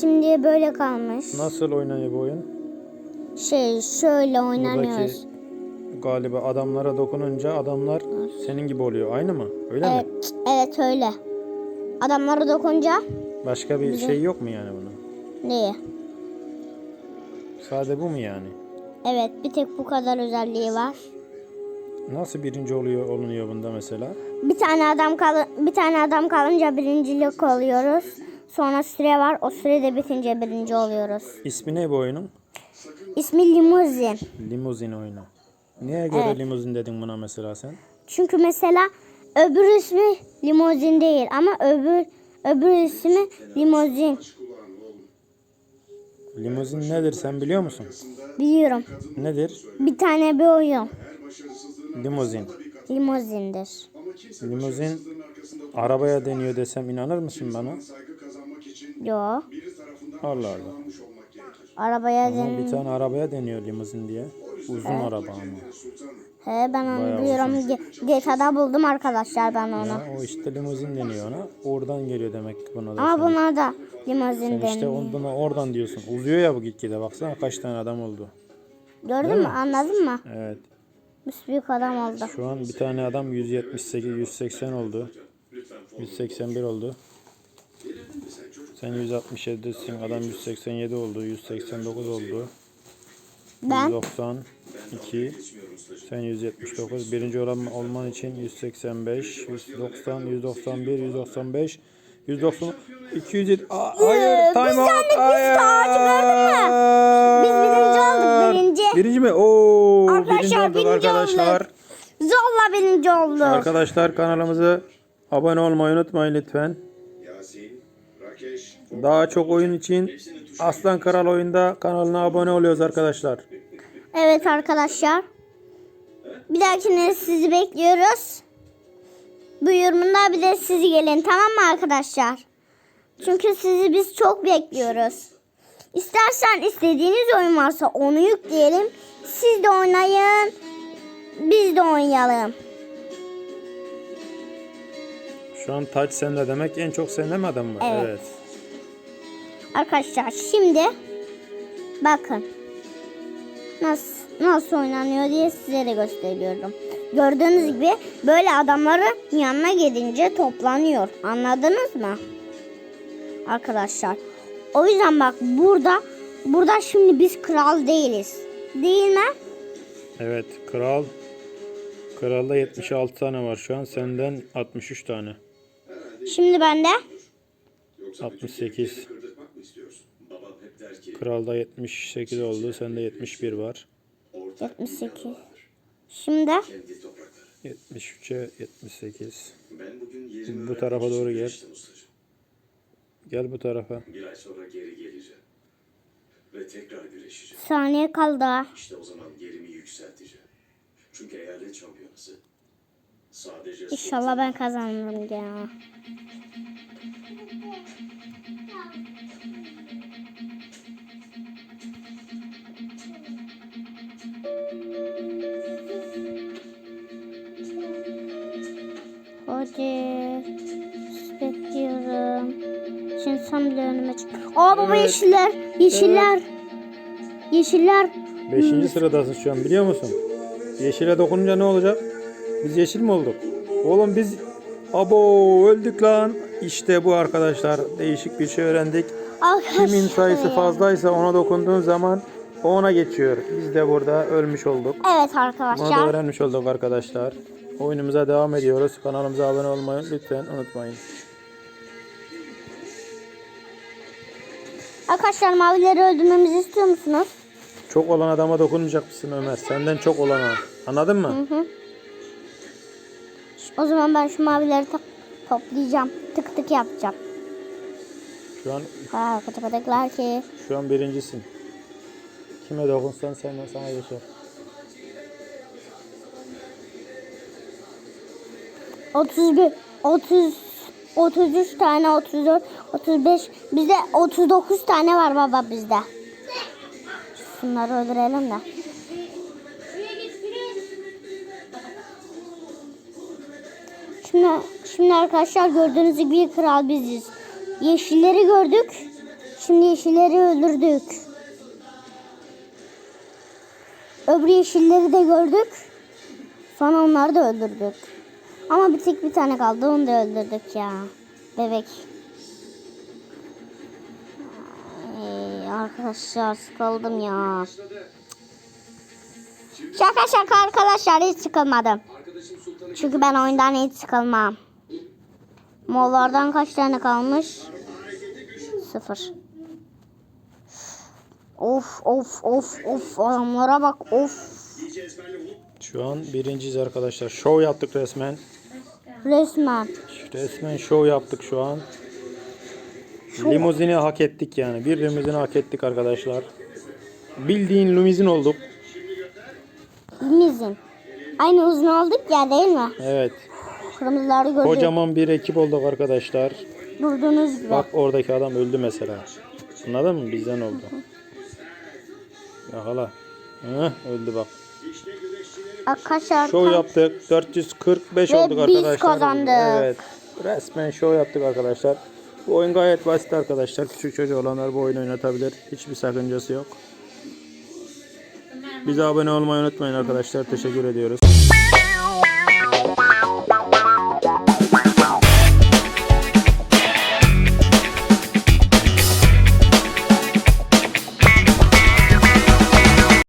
Şimdiye böyle kalmış. Nasıl oynanıyor bu oyun? Şey şöyle oynanıyoruz. Buradaki galiba adamlara dokununca adamlar senin gibi oluyor. Aynı mı? Öyle mi? Evet, evet öyle. Adamlara dokunca Başka bir şey yok mu yani bunun? neyi? Sade bu mu yani? Evet bir tek bu kadar özelliği var. Nasıl birinci oluyor olunuyor bunda mesela? Bir tane adam kal bir tane adam kalınca birincilik oluyoruz. Sonra süre var. O süre de bitince birinci oluyoruz. İsmi ne bu oyunun? İsmi limuzin. Limuzin oyunu. Niye göre Evet. limuzin dedin buna mesela sen? Çünkü mesela öbür ismi limuzin değil ama öbür öbür ismi limuzin. Limuzin nedir sen biliyor musun? Biliyorum. Nedir? Bir tane bir oyun. Limuzin. Limuzindir. Limuzin arabaya deniyor desem inanır mısın bana? Yo. Allah Allah. Arabaya Ama den. bir tane arabaya deniyor limuzin diye. Uzun araba ama. He ben onu Bayağı biliyorum. Ge- GTA'da buldum arkadaşlar ben onu. Ya, o işte limuzin deniyor ona. Oradan geliyor demek ki buna da. Ama sen. buna da limuzin işte deniyor. on- buna oradan diyorsun. Uzuyor ya bu gitgide. Baksana kaç tane adam oldu. Gördün mü? Anladın mı? Evet. Bir büyük adam oldu. Şu an bir tane adam 178, 180 oldu. 181 oldu. Sen 167'sin. Adam 187 oldu. 189 oldu. Ben 192. Sen 179. Birinci olan olman için 185, 190, 191, 195, 190, 207. Aa, hayır, time out. Hayır. Biz birinci olduk birinci. Birinci mi? Oo, birinci Arkadaşlar, olduk birinci arkadaşlar. olduk. Zorla birinci oldu. Arkadaşlar kanalımıza abone olmayı unutmayın lütfen. Daha çok oyun için Aslan Kral Oyunda kanalına abone oluyoruz arkadaşlar. Evet arkadaşlar. Bir dahakine sizi bekliyoruz. Bir de sizi gelin tamam mı arkadaşlar? Çünkü sizi biz çok bekliyoruz. İstersen istediğiniz oyun varsa onu yükleyelim. Siz de oynayın. Biz de oynayalım. Şu an taç sende demek en çok sende mi adam var? Evet. evet. Arkadaşlar şimdi bakın nasıl nasıl oynanıyor diye size de gösteriyorum. Gördüğünüz gibi böyle adamların yanına gidince toplanıyor. Anladınız mı? Arkadaşlar. O yüzden bak burada burada şimdi biz kral değiliz. Değil mi? Evet kral. Kralda 76 tane var şu an. Senden 63 tane. Şimdi bende 68. Kralda 78 oldu. Sende 71 var. 78. Şimdi 73'e 78. Bu tarafa doğru gel. Gel bu tarafa. Bir ay sonra geri geleceğim. Ve tekrar güreşeceğim. saniye kaldı. İşte o zaman yerimi yükselteceğim. Çünkü eyalet şampiyonası sadece İnşallah ben kazanırım ya. Hadi. Bekliyorum. Şimdi sen bile önüme çık. Aa baba Evet. yeşiller. Yeşiller. Yeşiller. Beşinci sıradasın şu an biliyor musun? Yeşile dokununca ne olacak? Biz yeşil mi olduk? Oğlum biz abo öldük lan. İşte bu arkadaşlar. Değişik bir şey öğrendik. Arkadaşlar. Kimin sayısı fazlaysa ona dokunduğun zaman o ona geçiyor. Biz de burada ölmüş olduk. Evet Bunu da arkadaşlar. öğrenmiş olduk arkadaşlar. Oyunumuza devam ediyoruz. Kanalımıza abone olmayı lütfen unutmayın. Arkadaşlar mavileri öldürmemizi istiyor musunuz? Çok olan adama dokunmayacak mısın Ömer? Senden çok olana. Anladın mı? O zaman ben şu mavileri to- toplayacağım. Tık tık yapacağım. Şu an Ha kıtıklar ki. şu an birincisin. Kime dokunsan sen sana geçer. Otuz bir, otuz, otuz üç tane, otuz dört, otuz beş. Bizde otuz dokuz tane var baba bizde. Şunları öldürelim de. Şimdi, şimdi arkadaşlar gördüğünüz gibi kral biziz. Yeşilleri gördük. Şimdi yeşilleri öldürdük. Öbür yeşilleri de gördük. Sonra onları da öldürdük. Ama bir tek bir tane kaldı. Onu da öldürdük ya. Bebek. Ay, arkadaşlar sıkıldım ya. Şaka şaka arkadaşlar hiç sıkılmadım. Çünkü ben oyundan hiç sıkılmam. Mollardan kaç tane kalmış? Sıfır. Of of of of adamlara bak of. Şu an birinciyiz arkadaşlar. Show yaptık resmen. Resmen. Resmen show yaptık şu an. Limuzini hak ettik yani. Bir limuzini hak ettik arkadaşlar. Bildiğin limuzin olduk. Limizin. Aynı uzun olduk ya değil mi? Evet. Kırmızıları gördük. Kocaman bir ekip olduk arkadaşlar. Durduğunuz gibi. Bak oradaki adam öldü mesela. Anladın mı? Bizden oldu. Yakala. Heh, öldü bak. Arkadaşlar tam- yaptık. 445 Ve olduk biz arkadaşlar. kazandık. Evet. Resmen show yaptık arkadaşlar. Bu oyun gayet basit arkadaşlar. Küçük çocuk olanlar bu oyunu oynatabilir. Hiçbir sakıncası yok. Bize abone olmayı unutmayın arkadaşlar. Teşekkür ediyoruz.